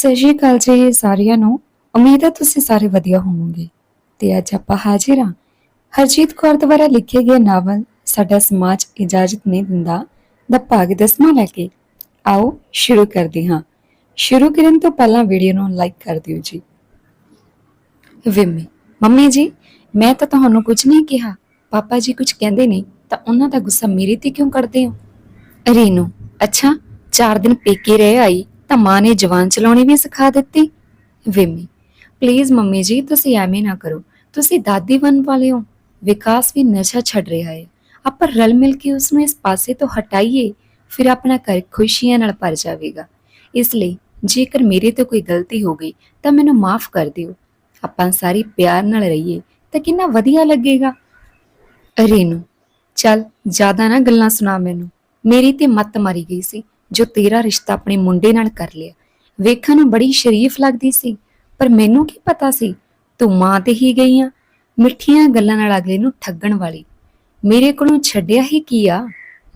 ਸਤਿ ਸ਼੍ਰੀ ਅਕਾਲ ਜੀ ਸਾਰਿਆਂ ਨੂੰ, ਉਮੀਦ ਹੈ ਤੁਸੀਂ ਸਾਰੇ ਵਧੀਆ ਹੋਵੋਗੇ। ਤੇ ਅੱਜ ਆਪਾਂ ਹਾਜ਼ਰ ਹਾਂ। ਹਰਜੀਤ ਕੌਰ ਦੁਆਰਾ ਲਿਖੇ ਗਏ ਨਾਵਲ ਸਾਡਾ ਸਮਾਜ ਇਜਾਜ਼ਤ ਨਹੀਂ ਦਿੰਦਾ, ਦਾ ਭਾਗ ਦਸਵਾਂ ਲੈ ਕੇ ਆਓ ਸ਼ੁਰੂ ਕਰਦੇ ਹਾਂ। ਸ਼ੁਰੂ ਕਰਨ ਤੋਂ ਪਹਿਲਾਂ ਵੀਡੀਓ ਨੂੰ ਲਾਈਕ ਕਰ ਦਿਓ ਜੀ। ਵਿਮੀ, ਮੰਮੀ ਜੀ, ਮੈਂ ਤਾਂ ਤੁਹਾਨੂੰ ਕੁਝ ਨਹੀਂ ਕਿਹਾ। ਪਾਪਾ ਜੀ ਕੁਝ ਕਹਿੰਦੇ ਨਹੀਂ ਤਾਂ ਉਹਨਾਂ ਦਾ ਗੁੱਸਾ ਮੇਰੇ ਤੇ ਕਿਉਂ ਕਰਦੇ ਹੋ? ਰੀਨੂ, ਅੱਛਾ 4 ਦਿਨ ਪੇਕੇ ਰਹਿ ਆਈ। ਤਾਂ ਮਾਂ ਨੇ ਜਵਾਨ ਚਲਾਉਣੀ ਵੀ ਸਿਖਾ ਦਿੱਤੀ। ਵਿਮੀ ਪਲੀਜ਼ ਮੰਮੀ ਜੀ, ਤੁਸੀਂ ਐਵੇਂ ਨਾ ਕਰੋ। ਤੁਸੀਂ ਦਾਦੀ ਬਣ ਵਾਲੇ ਹੋ। ਵਿਕਾਸ ਵੀ ਨਸ਼ਾ ਛੱਡ ਰਿਹਾ ਹੈ ਆਪਾਂ ਰਲ ਮਿਲ ਕੇ ਉਸ ਨੂੰ ਇਸ ਪਾਸੇ ਤੋਂ ਹਟਾਈਏ, ਫਿਰ ਆਪਣਾ ਘਰ ਖੁਸ਼ੀਆਂ ਨਾਲ ਭਰ ਜਾਵੇਗਾ। ਇਸ ਲਈ ਜੇਕਰ ਮੇਰੇ ਤੋਂ ਕੋਈ ਗਲਤੀ ਹੋ ਗਈ, ਤਾਂ ਮੈਨੂੰ ਮਾਫ ਕਰ ਦਿਓ। ਆਪਾਂ ਸਾਰੀ ਪਿਆਰ ਨਾਲ ਰਹੀਏ, ਤਾਂ ਕਿੰਨਾ ਵਧੀਆ ਲੱਗੇਗਾ। ਰੇਨੂ, ਚੱਲ, ਜ਼ਿਆਦਾ ਨਾ ਗੱਲਾਂ ਸੁਣਾ ਮੈਨੂੰ। ਮੇਰੀ ਤੇ ਮੱਤ ਮਾਰੀ ਗਈ ਸੀ। ਜੋ ਤੇਰਾ ਰਿਸ਼ਤਾ ਆਪਣੇ ਮੁੰਡੇ ਨਾਲ ਕਰ ਲਿਆ। ਵੇਖਣ ਨੂੰ ਬੜੀ ਸ਼ਰੀਫ ਲੱਗਦੀ ਸੀ, ਪਰ ਮੈਨੂੰ ਕੀ ਪਤਾ ਸੀ? ਤੂੰ ਮਾਂ ਤੇ ਹੀ ਗਈ ਆ, ਮਿੱਠੀਆਂ ਗੱਲਾਂ ਨਾਲ ਅਗਲੇ ਨੂੰ ਠੱਗਣ ਵਾਲੀ। ਮੇਰੇ ਕੋਲੋਂ ਛੱਡਿਆ ਹੀ ਕੀ ਆ?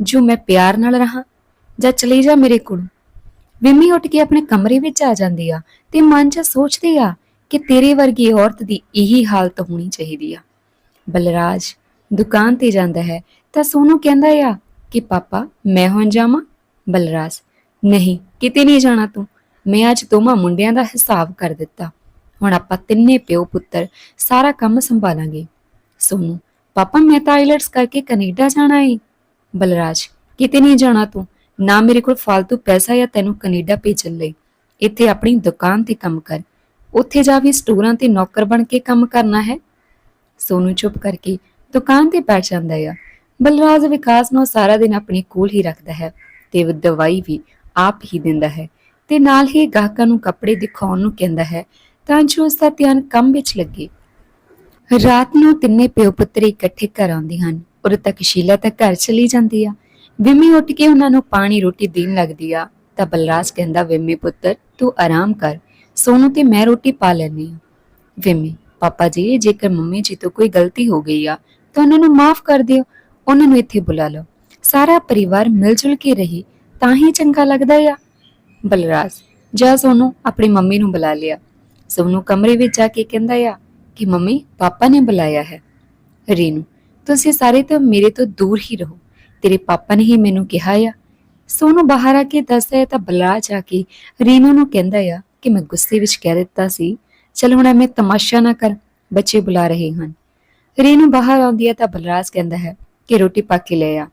ਜੋ ਮੈਂ ਪਿਆਰ ਨਾਲ ਰਹਾ, ਜਾਂ ਚਲੀ ਜਾ ਮੇਰੇ ਕੋਲੋਂ? ਵਿਮੀ ਉੱਠ ਕੇ ਆਪਣੇ ਕਮਰੇ ਵਿੱਚ ਆ ਜਾਂਦੀ ਆ ਤੇ ਮਨ 'ਚ ਸੋਚਦੀ ਆ ਕਿ ਤੇਰੇ ਵਰਗੀ ਔਰਤ ਦੀ ਇਹੀ ਹਾਲਤ ਹੋਣੀ ਚਾਹੀਦੀ ਆ। ਬਲਰਾਜ ਦੁਕਾਨ ਤੇ ਜਾਂਦਾ ਹੈ ਤਾਂ ਸੋਨੂੰ ਕਹਿੰਦਾ ਆ ਕਿ, ਪਾਪਾ, ਮੈਂ ਹੁਣ ਜਾਵਾਂ? ਬਲਰਾਜ, ਨਹੀਂ, ਕਿਤੇ ਨਹੀਂ ਜਾਣਾ ਤੂੰ। ਮੈਂ ਅੱਜ ਦੋਵਾਂ ਮੁੰਡਿਆਂ ਦਾ ਹਿਸਾਬ ਕਰ ਦਿੱਤਾ। ਹੁਣ ਆਪਾਂ ਤਿੰਨੇ ਪਿਓ ਪੁੱਤਰ ਸਾਰਾ ਕੰਮ ਸੰਭਾਲਾਂਗੇ। ਸੋਨੂੰ, ਪਾਪਾ, ਮੈਂ ਤਾਂ ਆਈਲਟਸ ਕਰਕੇ ਕੈਨੇਡਾ ਜਾਣਾ ਏ। ਬਲਰਾਜ, ਕਿਤੇ ਨਹੀਂ ਜਾਣਾ ਤੂੰ। ਨਾ ਮੇਰੇ ਕੋਲ ਫालतू ਪੈਸਾ ਜਾਂ ਤੈਨੂੰ ਕੈਨੇਡਾ ਭੇਜਣ ਲਈ। ਇੱਥੇ ਆਪਣੀ ਦੁਕਾਨ ਤੇ ਕੰਮ ਕਰ। ਉੱਥੇ ਜਾ ਵੀ ਸਟੋਰਾਂ ਤੇ ਨੌਕਰ ਬਣ ਕੇ ਕੰਮ ਕਰਨਾ ਹੈ? ਸੋਨੂੰ ਚੁੱਪ ਕਰਕੇ ਦੁਕਾਨ ਤੇ ਬੈਠ ਜਾਂਦਾ ਆ। ਬਲਰਾਜ ਵਿਕਾਸ ਨੂੰ ਸਾਰਾ ਦਿਨ ਆਪਣੇ ਕੋਲ ਹੀ ਰੱਖਦਾ ਹੈ। ਤੇ ਦਵਾਈ ਵੀ ਆਪ ਹੀ ਦਿੰਦਾ ਹੈ ਤੇ ਨਾਲ ਹੀ ਗਾਹਕਾਂ ਨੂੰ ਕੱਪੜੇ ਦਿਖਾਉਣ ਨੂੰ ਕਹਿੰਦਾ ਹੈ, ਤਾਂ ਜੋ ਉਸ ਦਾ ਧਿਆਨ ਕੰਮ ਵਿੱਚ ਲੱਗੇ। ਰਾਤ ਨੂੰ ਤਿੰਨੇ ਪਿਓ ਪੁੱਤਰ ਇਕੱਠੇ ਘਰ ਆਉਂਦੇ ਹਨ। ਉਦੋਂ ਤੱਕ ਸ਼ੀਲਾ ਤਾਂ ਘਰ ਚਲੀ ਜਾਂਦੀ ਆ। ਵਿਮੀ ਉੱਠ ਕੇ ਉਹਨਾਂ ਨੂੰ ਪਾਣੀ ਰੋਟੀ ਦੇਣ ਲੱਗਦੀ ਆ। ਤਾਂ ਬਲਰਾਜ ਕਹਿੰਦਾ, ਵਿਮੀ ਪੁੱਤਰ, ਤੂੰ ਆਰਾਮ ਕਰ। ਸੋਨੂੰ ਤੇ ਮੈਂ ਰੋਟੀ ਪਾ ਲੈਣੀ ਆ ਵਿਮੀ, ਪਾਪਾ ਜੀ, ਜੇਕਰ ਮੰਮੀ ਜੀ ਤੋਂ ਕੋਈ ਗਲਤੀ ਹੋ ਗਈ ਆ, ਤਾਂ ਉਹਨਾਂ ਨੂੰ ਮਾਫ ਕਰ ਦਿਓ। ਉਹਨਾਂ ਨੂੰ ਇੱਥੇ ਬੁਲਾ ਲਓ। ਸਾਰਾ ਪਰਿਵਾਰ ਮਿਲ ਜੁਲ ਕੇ ਰਹੇ, ਤਾਂ ਹੀ ਚੰਗਾ ਲੱਗਦਾ ਆ। ਬਲਰਾਜ, ਜਾ ਸੋਨੂੰ ਆਪਣੀ ਮੰਮੀ ਨੂੰ ਬੁਲਾ ਲਿਆ। ਸੋਨੂੰ ਕਮਰੇ ਵਿੱਚ ਜਾ ਕੇ ਕਹਿੰਦਾ ਆ ਕਿ ਮੰਮੀ, ਪਾਪਾ ਨੇ ਬੁਲਾਇਆ ਹੈ। ਰੀਨੂ, ਤੁਸੀਂ ਸਾਰੇ ਤੋਂ ਮੇਰੇ ਤੋਂ ਦੂਰ ਹੀ ਰਹੋ। ਤੇਰੇ ਪਾਪਾ ਨੇ ਹੀ ਮੈਨੂੰ ਕਿਹਾ ਆ। ਸੋਨੂੰ ਬਾਹਰ ਆ ਕੇ ਦੱਸਦਾ ਹੈ ਤਾਂ ਬਲਰਾਜ ਆ ਕੇ ਰੀਨੂ ਨੂੰ ਕਹਿੰਦਾ ਆ ਕਿ ਮੈਂ ਗੁੱਸੇ ਵਿੱਚ ਕਹਿ ਦਿੱਤਾ ਸੀ, ਚਲ ਹੁਣ ਐਵੇਂ ਤਮਾਸ਼ਾ ਨਾ ਕਰ, ਬੱਚੇ ਬੁਲਾ ਰਹੇ ਹਨ। ਰੀਨੂ ਬਾਹਰ ਆਉਂਦੀ ਹੈ ਤਾਂ ਬਲਰਾਜ ਕਹਿੰਦਾ ਹੈ ਕਿ ਰੋਟੀ ਪਾ ਕੇ ਲੈ ਆ।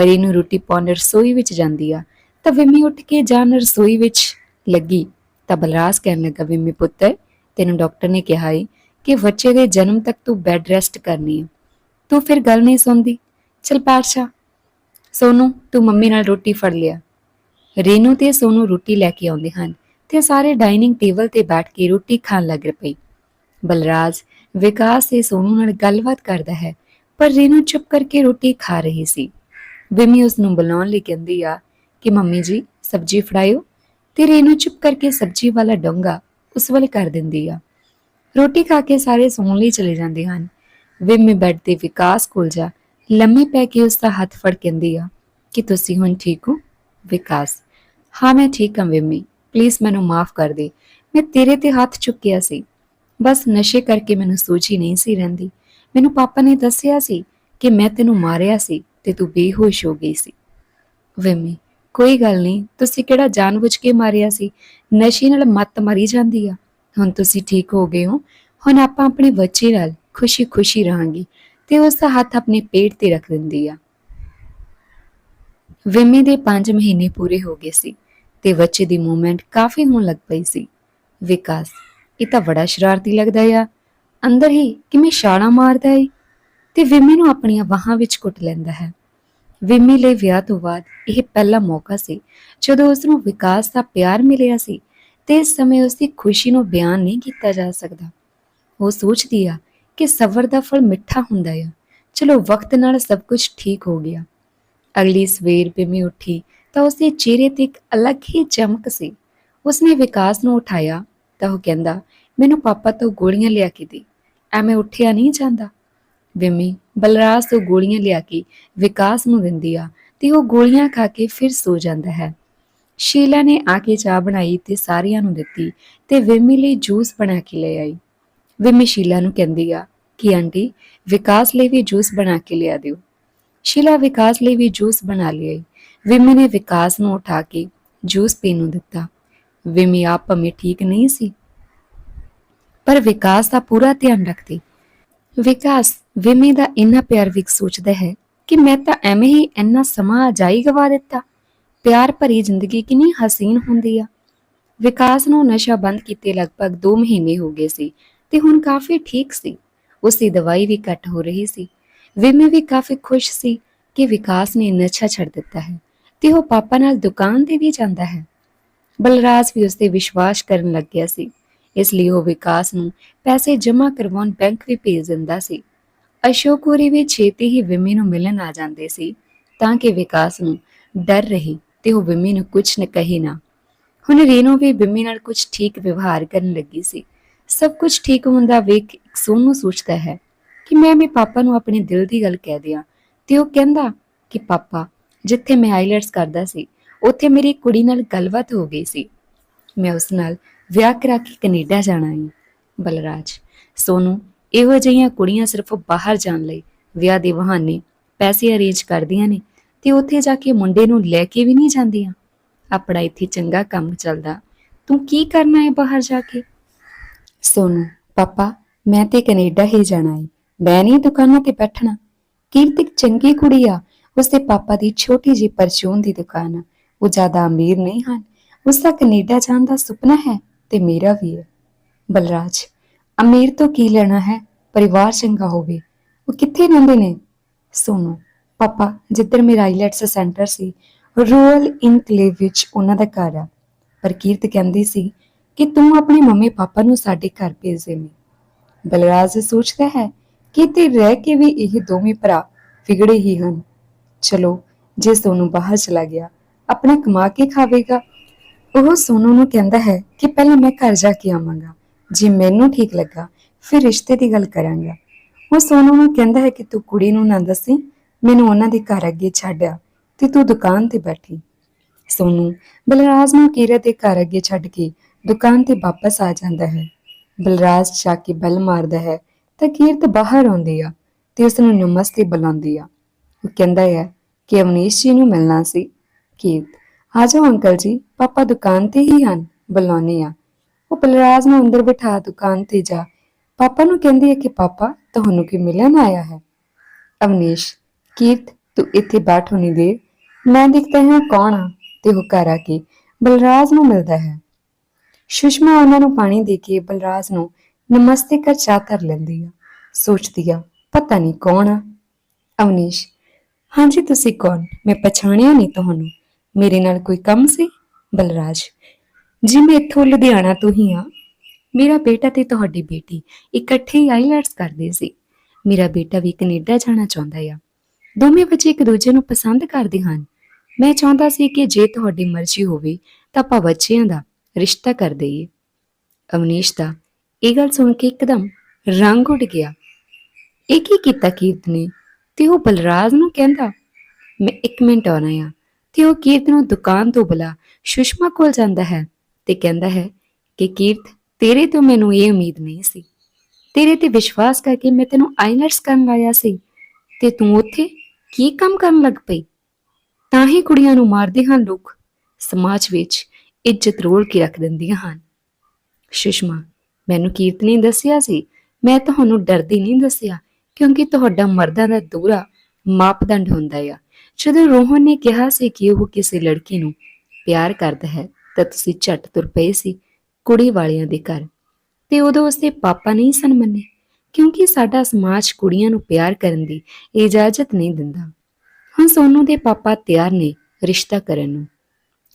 ਰੀਨੂ ਰੋਟੀ ਪਾਉਣ ਰਸੋਈ ਵਿੱਚ ਜਾਂਦੀ ਆ। ਤਾਂ ਵਿਮੀ ਉੱਠ ਕੇ ਜਾਣ ਰਸੋਈ ਵਿੱਚ ਲੱਗੀ। ਤਾਂ ਬਲਰਾਜ ਕਹਿਣ ਲੱਗਾ, ਵਿਮੀ ਪੁੱਤਰ ਤੈਨੂੰ ਡਾਕਟਰ ਨੇ ਕਿਹਾ ਹੈ ਕਿ ਬੱਚੇ ਦੇ ਜਨਮ ਤੱਕ ਤੂੰ ਬੈੱਡ ਰੈਸਟ ਕਰਨੀ ਹੈ ਤੂੰ ਫਿਰ ਗੱਲ ਨਹੀਂ ਸੁਣਦੀ। ਚਲ ਪਾਰਸ਼ਾ ਸੋਨੂੰ, ਤੂੰ ਮੰਮੀ ਨਾਲ ਰੋਟੀ ਫੜ ਲਿਆ। ਰੇਨੂ ਤੇ ਸੋਨੂੰ ਰੋਟੀ ਲੈ ਕੇ ਆਉਂਦੇ ਹਨ ਤੇ ਸਾਰੇ ਡਾਈਨਿੰਗ ਟੇਬਲ ਤੇ ਬੈਠ ਕੇ ਰੋਟੀ ਖਾਣ ਲੱਗ ਪਈ ਬਲਰਾਜ ਵਿਕਾਸ ਤੇ ਸੋਨੂੰ ਨਾਲ ਗੱਲਬਾਤ ਕਰਦਾ ਹੈ, ਪਰ ਰੇਨੂ ਚੁੱਪ ਕਰਕੇ ਰੋਟੀ ਖਾ ਰਹੀ ਸੀ। ਵਿਮੀ ਉਸ ਨੂੰ ਬੁਲਾਉਣ ਲਈ ਕਹਿੰਦੀ ਆ ਕਿ ਮੰਮੀ ਜੀ, ਸਬਜ਼ੀ ਫੜਾਇਓ ਤੇ ਰੀਨੂ ਚੁੱਪ ਕਰਕੇ ਸਬਜ਼ੀ ਵਾਲਾ ਡੋਂਗਾ ਉਸ ਵੱਲ ਕਰ ਦਿੰਦੀ ਆ। ਰੋਟੀ ਖਾ ਕੇ ਸਾਰੇ ਸੌਣ ਲਈ ਚਲੇ ਜਾਂਦੇ ਹਨ। ਵਿਮੀ ਬੈੱਡ ਤੇ ਵਿਕਾਸ ਕੋਲ ਜਾ ਲੰਮੇ ਪੈ ਕੇ ਉਸ ਦਾ ਹੱਥ ਫੜ ਕਹਿੰਦੀ ਆ, ਕਿ ਤੁਸੀਂ ਹੁਣ ਠੀਕ ਹੋ? ਵਿਕਾਸ। ਹਾਂ, ਮੈਂ ਠੀਕ ਹਾਂ ਵਿਮੀ। ਪਲੀਜ਼ ਮੈਨੂੰ ਮਾਫ ਕਰ ਦੇ। ਮੈਂ ਤੇਰੇ ਤੇ ਹੱਥ ਚੁੱਕਿਆ ਸੀ। ਬਸ ਨਸ਼ੇ ਕਰਕੇ ਮੈਨੂੰ ਸੋਚੀ ਨਹੀਂ ਸੀ ਰਹਿੰਦੀ। ਮੈਨੂੰ ਪਾਪਾ ਨੇ ਦੱਸਿਆ ਸੀ ਕਿ ਮੈਂ ਤੈਨੂੰ ਮਾਰਿਆ ਸੀ। ਤੇ ਤੂੰ ਬੇਹੋਸ਼ ਹੋ ਗਈ ਸੀ। ਵਿਮੀ, ਕੋਈ ਗੱਲ ਨਹੀਂ, ਤੁਸੀਂ ਕਿਹੜਾ ਜਾਣਬੁੱਝ ਕੇ ਮਾਰਿਆ ਸੀ? ਨਸ਼ੇ ਨਾਲ ਮੱਤ ਮਰੀ ਜਾਂਦੀ ਆ। ਹੁਣ ਤੁਸੀਂ ਠੀਕ ਹੋ ਗਏ ਹੋ। ਹੁਣ ਆਪਾਂ ਆਪਣੇ ਬੱਚੇ ਨਾਲ ਖੁਸ਼ੀ-ਖੁਸ਼ੀ ਰਹਾਂਗੇ ਤੇ ਉਸ ਦਾ ਹੱਥ ਆਪਣੇ ਪੇਟ ਤੇ ਰੱਖ ਦਿੰਦੀ ਆ। ਵਿਮੀ ਦੇ 5 ਮਹੀਨੇ ਪੂਰੇ ਹੋ ਗਏ ਸੀ ਤੇ ਬੱਚੇ ਦੀ ਮੂਵਮੈਂਟ ਕਾਫੀ ਹੋਣ ਲੱਗ ਪਈ ਸੀ। ਵਿਕਾਸ, ਇਹ ਤਾਂ ਬੜਾ ਸ਼ਰਾਰਤੀ ਲੱਗਦਾ ਆ। ਅੰਦਰ ਹੀ ਕਿਵੇਂ ਛਾਲਾਂ ਮਾਰਦਾ ਏ। ਤੇ ਵਿਮੀ ਨੂੰ ਆਪਣੀਆਂ ਬਾਹਾਂ ਵਿੱਚ ਕੁੱਟ ਲੈਂਦਾ ਹੈ। ਵਿਮੀ ਲਈ ਵਿਆਹ ਤੋਂ ਬਾਅਦ ਇਹ ਪਹਿਲਾ ਮੌਕਾ ਸੀ। ਜਦੋਂ ਉਸ ਨੂੰ ਵਿਕਾਸ ਦਾ ਪਿਆਰ ਮਿਲਿਆ ਸੀ ਤੇ ਇਸ ਸਮੇਂ ਉਸ ਦੀ ਖੁਸ਼ੀ ਨੂੰ ਬਿਆਨ ਨਹੀਂ ਕੀਤਾ ਜਾ ਸਕਦਾ। ਉਹ ਸੋਚਦੀ ਆ ਕਿ ਸਬਰ ਦਾ ਫਲ ਮਿੱਠਾ ਹੁੰਦਾ ਆ। ਚਲੋ ਵਕਤ ਨਾਲ ਸਭ ਕੁਝ ਠੀਕ ਹੋ ਗਿਆ। ਅਗਲੀ ਸਵੇਰ ਬਿਮੀ ਉੱਠੀ ਤਾਂ ਉਸਦੇ ਚਿਹਰੇ ਤੇ ਇੱਕ ਅਲੱਗ ਹੀ ਚਮਕ ਸੀ। ਉਸਨੇ ਵਿਕਾਸ ਨੂੰ ਉਠਾਇਆ ਤਾਂ ਉਹ ਕਹਿੰਦਾ, ਮੈਨੂੰ ਪਾਪਾ ਤੋਂ ਗੋਲੀਆਂ ਲਿਆ ਕੇ ਦੇ। ਐਵੇਂ ਉੱਠਿਆ ਨਹੀਂ ਜਾਂਦਾ। ਵਿਮੀ, ਬਲਰਾਜ ਤੋਂ ਗੋਲੀਆਂ ਲਿਆ ਕੇ ਵਿਕਾਸ ਨੂੰ ਦਿੰਦੀ ਆ ਤੇ ਉਹ ਗੋਲੀਆਂ ਖਾ ਕੇ ਫਿਰ ਸੋ ਜਾਂਦਾ ਹੈ। ਸ਼ੀਲਾ ਨੇ ਆ ਕੇ ਚਾਹ ਬਣਾਈ ਤੇ ਸਾਰਿਆਂ ਨੂੰ ਦਿੱਤੀ ਤੇ ਵਿਮੀ ਲਈ ਜੂਸ ਬਣਾ ਕੇ ਲੈ ਆਈ। ਵਿਮੀ ਸ਼ੀਲਾ ਨੂੰ ਕਹਿੰਦੀ ਆ ਕਿ ਆਂਟੀ, ਵਿਕਾਸ ਲਈ ਵੀ ਜੂਸ ਬਣਾ ਕੇ ਲਿਆ ਦਿਓ। ਸ਼ੀਲਾ ਵਿਕਾਸ ਲਈ ਵੀ ਜੂਸ ਬਣਾ ਲਿਆਈ ਵਿਮੀ ਨੇ ਵਿਕਾਸ ਨੂੰ ਉਠਾ ਕੇ ਜੂਸ ਪੀਣ ਨੂੰ ਦਿੱਤਾ। ਵਿਮੀ ਆਪ ਭਵੇਂ ਠੀਕ ਨਹੀਂ ਸੀ, ਪਰ ਵਿਕਾਸ ਦਾ ਪੂਰਾ ਧਿਆਨ ਰੱਖਦੀ। ਵਿਕਾਸ ਵਿਮੀ ਦਾ ਇੰਨਾ ਪਿਆਰ ਵਿਕ ਸੋਚਦਾ ਹੈ ਕਿ ਮੈਂ ਤਾਂ ਐਵੇਂ ਹੀ ਇੰਨਾ ਸਮਾਂ ਅਜਾਈ ਗਵਾ ਦਿੱਤਾ। ਪਿਆਰ ਭਰੀ ਜ਼ਿੰਦਗੀ ਕਿੰਨੀ ਹਸੀਨ ਹੁੰਦੀ ਆ। ਵਿਕਾਸ ਨੂੰ ਨਸ਼ਾ ਬੰਦ ਕੀਤੇ ਲਗਭਗ 2 ਮਹੀਨੇ ਹੋ ਗਏ ਸੀ ਤੇ ਹੁਣ ਕਾਫੀ ਠੀਕ ਸੀ। ਉਸ ਦੀ ਦਵਾਈ ਵੀ ਘੱਟ ਹੋ ਰਹੀ ਸੀ। ਵਿਮੇ ਵੀ ਕਾਫੀ ਖੁਸ਼ ਸੀ ਕਿ ਵਿਕਾਸ ਨੇ ਨਸ਼ਾ ਛੱਡ ਦਿੱਤਾ ਹੈ ਤੇ ਉਹ ਪਾਪਾ ਨਾਲ ਦੁਕਾਨ ਤੇ ਵੀ ਜਾਂਦਾ ਹੈ। ਬਲਰਾਜ ਵੀ ਉਸ ਤੇ ਵਿਸ਼ਵਾਸ ਕਰਨ ਲੱਗ ਗਿਆ ਸੀ। ਇਸ ਲਈ ਉਹ ਵਿਕਾਸ ਨੂੰ ਪੈਸੇ ਜਮ੍ਹਾਂ ਕਰਵਾਉਣ ਬੈਂਕ ਵੀ ਭੇਜ ਦਿੰਦਾ ਸੀ। ਅਸ਼ੋਕ ਹੋਰੀ ਵੀ ਛੇਤੀ ਹੀ ਵਿਮੀ ਨੂੰ ਮਿਲਣ ਆ ਜਾਂਦੇ ਸੀ, ਤਾਂ ਕਿ ਵਿਕਾਸ ਨੂੰ ਡਰ ਰਹੀ ਤੇ ਉਹ ਵਿਮੀ ਨੂੰ ਕੁਝ ਨ ਕਹੇ ਨਾ। ਹੁਣ ਰੇਨੋ ਵੀ ਵਿਮੀ ਨਾਲ ਕੁਝ ਠੀਕ ਵਿਵਹਾਰ ਕਰਨ ਲੱਗੀ ਸੀ। ਸਭ ਕੁਝ ਠੀਕ ਹੁੰਦਾ ਵੇਖ ਸੋਨੂ ਸੋਚਦਾ ਹੈ ਕਿ ਮੈਂ ਆਪਣੇ ਪਾਪਾ ਨੂੰ ਆਪਣੇ ਦਿਲ ਦੀ ਗੱਲ ਕਹਿ ਦਿਆਂ ਤੇ ਉਹ ਕਹਿੰਦਾ ਕਿ ਪਾਪਾ, ਜਿੱਥੇ ਮੈਂ ਆਈਲੈਟਸ ਕਰਦਾ ਸੀ, ਉੱਥੇ ਮੇਰੀ ਕੁੜੀ ਨਾਲ ਗੱਲਬਾਤ ਹੋ ਗਈ ਸੀ। ਮੈਂ ਉਸ ਨਾਲ ਵਿਆਹ ਕਰਾ ਕੇ ਕੈਨੇਡਾ ਜਾਣਾ ਹੈ। ਬਲਰਾਜ, ਸੋਨੂ ਇਹੋ ਜਿਹੀਆਂ ਕੁੜੀਆਂ ਸਿਰਫ ਬਾਹਰ ਜਾਣ ਲਈ ਵਿਆਹ ਦੇ ਬਹਾਨੇ ਪੈਸੇ ਅਰੇਂਜ ਕਰਦੀਆਂ ਨੇ ਤੇ ਉੱਥੇ ਜਾ ਕੇ ਮੁੰਡੇ ਨੂੰ ਲੈ ਕੇ ਵੀ ਨਹੀਂ ਜਾਂਦੀਆਂ। ਆਪਣਾ ਇੱਥੇ ਚੰਗਾ ਕੰਮ ਚੱਲਦਾ। ਤੂੰ ਕੀ ਕਰਨਾ ਹੈ ਬਾਹਰ ਜਾ ਕੇ? ਸੋਨੂ ਪਾਪਾ, ਮੈਂ ਤੇ ਕੈਨੇਡਾ ਹੀ ਜਾਣਾ ਹੈ ਮੈਂ ਨਹੀਂ ਦੁਕਾਨਾਂ ਤੇ ਬੈਠਣਾ। ਕੀਰਤਿਕ ਚੰਗੀ ਕੁੜੀ ਆ। ਉਸਦੇ ਪਾਪਾ ਦੀ ਛੋਟੀ ਜਿਹੀ ਪਰਚੂਨ ਦੀ ਦੁਕਾਨ ਆ। ਉਹ ਜ਼ਿਆਦਾ ਅਮੀਰ ਨਹੀਂ ਹਨ। ਉਸ ਦਾ ਕੈਨੇਡਾ ਜਾਣ ਦਾ ਸੁਪਨਾ ਹੈ ਤੇ ਮੇਰਾ ਵੀ ਹੈ। ਬਲਰਾਜ ਅਮੀਰ ਤੋਂ ਕੀ ਲੈਣਾ ਹੈ? ਪਰਿਵਾਰ ਚੰਗਾ ਹੋਵੇ। ਉਹ ਕਿੱਥੇ ਰਹਿੰਦੇ ਨੇ? ਸੋਨੂ ਪਾਪਾ, ਜਿੱਧਰ ਮੇਰਾ ਆਈਲੈਟਸ ਸੈਂਟਰ ਸੀ ਰੂਰਲ ਇਨਕਲੇਵ ਵਿੱਚ ਉਹਨਾਂ ਦਾ ਘਰ ਆ। ਪਰ ਕੀਰਤ ਕਹਿੰਦੀ ਸੀ ਕਿ ਤੂੰ ਆਪਣੇ ਮੰਮੀ ਪਾਪਾ ਨੂੰ ਸਾਡੇ ਘਰ ਭੇਜ ਦੇਵੇਂ ਬਲਰਾਜ ਸੋਚਦਾ ਹੈ ਕਿ ਤੇ ਰਹਿ ਕੇ ਵੀ ਇਹ ਦੋਵੇਂ ਭਰਾ ਵਿਗੜੇ ਹੀ ਹਨ। ਚਲੋ, ਜੇ ਸੋਨੂੰ ਬਾਹਰ ਚਲਾ ਗਿਆ, ਆਪਣਾ ਕਮਾ ਕੇ ਖਾਵੇਗਾ। ਉਹ ਸੋਨੂੰ ਨੂੰ ਕਹਿੰਦਾ ਹੈ ਕਿ ਪਹਿਲਾਂ ਮੈਂ ਘਰ ਜਾ ਕੇ ਆਵਾਂਗਾ। ਜੇ ਮੈਨੂੰ ਠੀਕ ਲੱਗਾ, ਫਿਰ ਰਿਸ਼ਤੇ ਦੀ ਗੱਲ ਕਰਾਂਗਾ। ਉਹ ਸੋਨੂ ਨੂੰ ਕਹਿੰਦਾ ਹੈ ਕਿ ਤੂੰ ਕੁੜੀ ਨੂੰ ਨਾ ਦੱਸੀ, ਮੈਨੂੰ ਉਹਨਾਂ ਦੇ ਘਰ ਅੱਗੇ ਛੱਡਿਆ ਤੇ ਤੂੰ ਦੁਕਾਨ ਤੇ ਬੈਠੀ। ਸੋਨੂ ਬਲਰਾਜ ਨੂੰ ਕੀਰਤ ਦੇ ਘਰ ਅੱਗੇ ਛੱਡ ਕੇ ਦੁਕਾਨ ਤੇ ਵਾਪਸ ਆ ਜਾਂਦਾ ਹੈ। ਬਲਰਾਜ ਜਾ ਕੇ ਬਲ ਮਾਰਦਾ ਹੈ ਤਾਂ ਕੀਰਤ ਬਾਹਰ ਆਉਂਦੀ ਆ ਤੇ ਉਸ ਨੂੰ ਨਮਸਤੇ ਬੁਲਾਉਂਦੀ ਆ। ਉਹ ਕਹਿੰਦਾ ਹੈ ਕਿ ਅਵਨੀਸ਼ ਜੀ ਨੂੰ ਮਿਲਣਾ ਸੀ। ਕੀਰਤ ਆ ਜਾਓ ਅੰਕਲ ਜੀ, ਪਾਪਾ ਦੁਕਾਨ ਤੇ ਹੀ ਹਨ ਬੁਲਾਉਣੇ ਆ ਉਹ ਬਲਰਾਜ ਨੂੰ ਅੰਦਰ ਬਿਠਾ ਦੁਕਾਨ ਤੇ ਜਾ। ਪਾਪਾ ਨੂੰ ਕਹਿੰਦੀ ਹੈ ਕਿ ਪਾਪਾ, ਤੁਹਾਨੂੰ ਕੀ ਮਿਲਣ ਆਇਆ ਹੈ? ਅਵਨੀਸ਼, ਕੀਰਤ, ਤੂੰ ਇੱਥੇ ਬੈਠ ਹੋਣੀ ਦੇ ਮੈਂ ਦੇਖਦਾ ਹਾਂ ਕੌਣ ਆ ਤੇ ਉਹ ਘਰ ਆ ਕੇ ਬਲਰਾਜ ਨੂੰ ਮਿਲਦਾ ਹੈ। ਸੁਸ਼ਮਾ ਉਹਨਾਂ ਨੂੰ ਪਾਣੀ ਦੇ ਕੇ ਬਲਰਾਜ ਨੂੰ ਨਮਸਤੇ ਕਰ ਚਾਹ ਧਰ ਲੈਂਦੀ ਆ। ਸੋਚਦੀ ਆ, ਪਤਾ ਨਹੀਂ ਕੌਣ ਆ। ਅਵਨੀਸ਼, ਹਾਂਜੀ, ਤੁਸੀਂ ਕੌਣ? ਮੈਂ ਪਛਾਣਿਆ ਨਹੀਂ ਤੁਹਾਨੂੰ। ਮੇਰੇ ਨਾਲ ਕੋਈ ਕੰਮ ਸੀ? ਬਲਰਾਜ ਜੀ, ਮੈਂ ਇੱਥੋਂ ਲੁਧਿਆਣਾ ਤੋਂ ਹੀ ਆ ਮੇਰਾ ਬੇਟਾ ਤੇ ਤੁਹਾਡੀ ਬੇਟੀ ਇਕੱਠੇ ਹੀ ਆਈਲੈਟਸ ਕਰਦੇ ਸੀ। ਮੇਰਾ ਬੇਟਾ ਵੀ ਕੈਨੇਡਾ ਜਾਣਾ ਚਾਹੁੰਦਾ ਆ। ਦੋਵੇਂ ਬੱਚੇ ਇੱਕ ਦੂਜੇ ਨੂੰ ਪਸੰਦ ਕਰਦੇ ਹਨ। ਮੈਂ ਚਾਹੁੰਦਾ ਸੀ ਕਿ ਜੇ ਤੁਹਾਡੀ ਮਰਜ਼ੀ ਹੋਵੇ ਤਾਂ ਆਪਾਂ ਬੱਚਿਆਂ ਦਾ ਰਿਸ਼ਤਾ ਕਰ ਦਈਏ। ਅਵਨੀਸ਼ ਦਾ ਇਹ ਗੱਲ ਸੁਣ ਕੇ ਇੱਕਦਮ ਰੰਗ ਉੱਡ ਗਿਆ। ਇਹ ਕੀ ਕੀਤਾ ਕੀਰਤ ਨੇ? ਤੇ ਉਹ ਬਲਰਾਜ ਨੂੰ ਕਹਿੰਦਾ, ਮੈਂ 1 ਮਿੰਟ ਆਉਣਾ ਆ। ਤੇ ਉਹ ਕੀਰਤ ਨੂੰ ਦੁਕਾਨ ਤੋਂ ਬੁਲਾ। ਸੁਸ਼ਮਾ ਕੋਲ ਜਾਂਦਾ ਹੈ। ਤੇ ਕਹਿੰਦਾ ਹੈ ਕਿ ਕੀਰਤ, ਤੇਰੇ ਤੋਂ ਮੈਨੂੰ ਇਹ ਉਮੀਦ ਨਹੀਂ ਸੀ। ਤੇਰੇ ਤੇ ਵਿਸ਼ਵਾਸ ਕਰਕੇ ਮੈਂ ਤੈਨੂੰ ਆਈਲੈਟਸ ਕਰਨ ਲਾਇਆ ਸੀ ਤੇ ਤੂੰ ਉੱਥੇ ਕੀ ਕੰਮ ਕਰਨ ਲੱਗ ਪਈ? ਤਾਂ ਹੀ ਕੁੜੀਆਂ ਨੂੰ ਮਾਰਦੇ ਹਨ ਲੋਕ ਸਮਾਜ ਵਿੱਚ ਇੱਜ਼ਤ ਰੋਲ ਕੇ ਰੱਖ ਦਿੰਦੀਆਂ ਹਨ। ਸੁਸ਼ਮਾ, ਮੈਨੂੰ ਕੀਰਤ ਨੇ ਦੱਸਿਆ ਸੀ। ਮੈਂ ਤੁਹਾਨੂੰ ਡਰਦੀ ਨਹੀਂ ਦੱਸਿਆ, ਕਿਉਂਕਿ ਤੁਹਾਡਾ ਮਰਦਾਂ ਦਾ ਦੂਰਾ ਮਾਪਦੰਡ ਹੁੰਦਾ ਆ। ਜਦੋਂ ਰੋਹਨ ਨੇ ਕਿਹਾ ਸੀ ਕਿ ਉਹ ਕਿਸੇ ਲੜਕੀ ਨੂੰ ਪਿਆਰ ਕਰਦਾ ਹੈ ਤਾਂ ਤੁਸੀਂ ਝੱਟ ਤੁਰ ਪਏ ਸੀ ਕੁੜੀ ਵਾਲਿਆਂ ਦੇ ਘਰ। ਤੇ ਉਦੋਂ ਉਸਦੇ ਪਾਪਾ ਨਹੀਂ ਸਨ ਮੰਨੇ, ਕਿਉਂਕਿ ਸਾਡਾ ਸਮਾਜ ਕੁੜੀਆਂ ਨੂੰ ਪਿਆਰ ਕਰਨ ਦੀ ਇਜਾਜ਼ਤ ਨਹੀਂ ਦਿੰਦਾ। ਹੁਣ ਸੋਨੂ ਦੇ ਪਾਪਾ ਤਿਆਰ ਨੇ ਰਿਸ਼ਤਾ ਕਰਨ ਨੂੰ।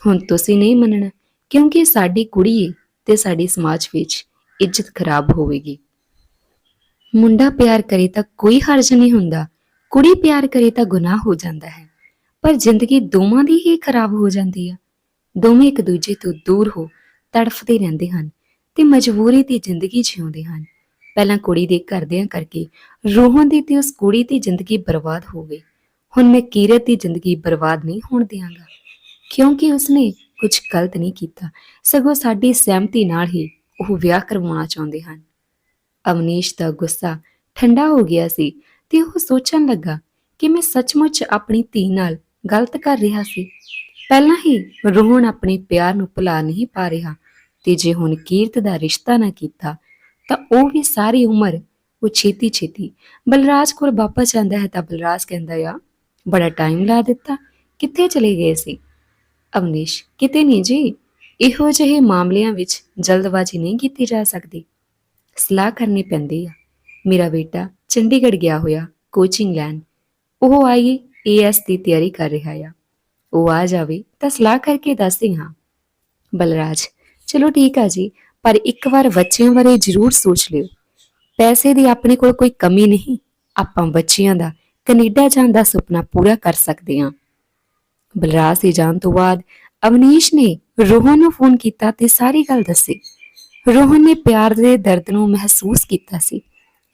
ਹੁਣ ਤੁਸੀਂ ਨਹੀਂ ਮੰਨਣਾ, ਕਿਉਂਕਿ ਸਾਡੀ ਕੁੜੀ ਹੈ ਤੇ ਸਾਡੀ ਸਮਾਜ ਵਿੱਚ ਇੱਜ਼ਤ ਖਰਾਬ ਹੋਵੇਗੀ। ਮੁੰਡਾ ਪਿਆਰ ਕਰੇ ਤਾਂ ਕੋਈ ਹਰਜ ਨਹੀਂ ਹੁੰਦਾ, ਕੁੜੀ ਪਿਆਰ ਕਰੇ ਤਾਂ ਗੁਨਾਹ ਹੋ ਜਾਂਦਾ ਹੈ। ਪਰ ਜ਼ਿੰਦਗੀ ਦੋਵਾਂ ਦੀ ਹੀ ਖਰਾਬ ਹੋ ਜਾਂਦੀ ਆ। ਦੋਵੇਂ ਇੱਕ ਦੂਜੇ ਤੋਂ ਦੂਰ ਹੋ ਤੜਫਦੇ ਰਹਿੰਦੇ ਹਨ ਤੇ ਮਜਬੂਰੀ ਦੀ ਜ਼ਿੰਦਗੀ ਜਿਉਂਦੇ ਹਨ। ਪਹਿਲਾਂ ਕੁੜੀ ਦੇ ਘਰਦਿਆਂ ਕਰਕੇ ਰੋਹਨ ਦੀ ਤੇ ਉਸ ਕੁੜੀ ਦੀ ਜ਼ਿੰਦਗੀ ਬਰਬਾਦ ਹੋ ਗਈ। ਹੁਣ ਮੈਂ ਕੀਰਤ ਦੀ ਜ਼ਿੰਦਗੀ ਬਰਬਾਦ ਨਹੀਂ ਹੋਣ ਦਿਆਂਗਾ। ਕਿਉਂਕਿ ਉਸਨੇ ਕੁਝ ਗਲਤ ਨਹੀਂ ਕੀਤਾ, ਸਗੋਂ ਸਾਡੀ ਸਹਿਮਤੀ ਨਾਲ ਹੀ ਉਹ ਵਿਆਹ ਕਰਵਾਉਣਾ ਚਾਹੁੰਦੇ ਹਨ। ਅਵਨੀਸ਼ ਦਾ ਗੁੱਸਾ ਠੰਡਾ ਹੋ ਗਿਆ ਸੀ ਤੇ ਉਹ ਸੋਚਣ ਲੱਗਾ ਕਿ ਮੈਂ ਸੱਚਮੁੱਚ ਆਪਣੀ ਧੀ ਨਾਲ ਗਲਤ ਕਰ ਰਿਹਾ ਸੀ। ਪਹਿਲਾਂ ਹੀ ਰੋਹਣ ਆਪਣੇ ਪਿਆਰ ਨੂੰ ਭੁਲਾ ਨਹੀਂ ਪਾ ਰਿਹਾ ਤੇ ਜੇ ਹੁਣ ਕੀਰਤ ਦਾ ਰਿਸ਼ਤਾ ਨਾ ਕੀਤਾ, ਤਾਂ ਉਹ ਵੀ ਸਾਰੀ ਉਮਰ ਉਹ ਛੇਤੀ ਛੇਤੀ ਬਲਰਾਜ ਕੋਲ ਵਾਪਸ ਜਾਂਦਾ ਹੈ ਤਾਂ ਬਲਰਾਜ ਕਹਿੰਦਾ ਆ, ਬੜਾ ਟਾਈਮ ਲਾ ਦਿੱਤਾ, ਕਿੱਥੇ ਚਲੇ ਗਏ ਸੀ? ਅਵਨੀਸ਼, ਕਿਤੇ ਨਹੀਂ ਜੀ। ਇਹੋ ਜਿਹੇ ਮਾਮਲਿਆਂ ਵਿੱਚ ਜਲਦਬਾਜ਼ੀ ਨਹੀਂ ਕੀਤੀ ਜਾ ਸਕਦੀ। ਸਲਾਹ ਕਰਨੀ ਪੈਂਦੀ ਆ। ਮੇਰਾ ਬੇਟਾ ਚੰਡੀਗੜ੍ਹ ਗਿਆ ਹੋਇਆ ਕੋਚਿੰਗ ਲੈਣ। ਉਹ ਆਈ ਏਐਸ ਦੀ ਤਿਆਰੀ ਕਰ ਰਿਹਾ ਆ। ਉਹ ਆ ਜਾਵੇ ਤਾਂ ਸਲਾਹ ਕਰਕੇ ਦੱਸਦੀ ਹਾਂ। ਬਲਰਾਜ, ਚਲੋ ਠੀਕ ਆ ਜੀ, ਪਰ ਇੱਕ ਵਾਰ ਬੱਚਿਆਂ ਬਾਰੇ ਜ਼ਰੂਰ ਸੋਚ ਲਿਓ। ਪੈਸੇ ਦੀ ਆਪਣੇ ਕੋਲ ਕੋਈ ਕਮੀ ਨਹੀਂ, ਆਪਾਂ ਬੱਚਿਆਂ ਦਾ, ਕੈਨੇਡਾ ਜਾਣ ਦਾ ਸੁਪਨਾ ਪੂਰਾ ਕਰ ਸਕਦੇ ਹਾਂ। ਬਲਰਾਜ ਦੇ ਜਾਣ ਤੋਂ ਬਾਅਦ ਅਵਨੀਸ਼ ਨੇ ਰੋਹਨ ਨੂੰ ਫੋਨ ਕੀਤਾ ਤੇ ਸਾਰੀ ਗੱਲ ਦੱਸੀ। ਰੋਹਨ ਨੇ ਪਿਆਰ ਦੇ ਦਰਦ ਨੂੰ ਮਹਿਸੂਸ ਕੀਤਾ ਸੀ।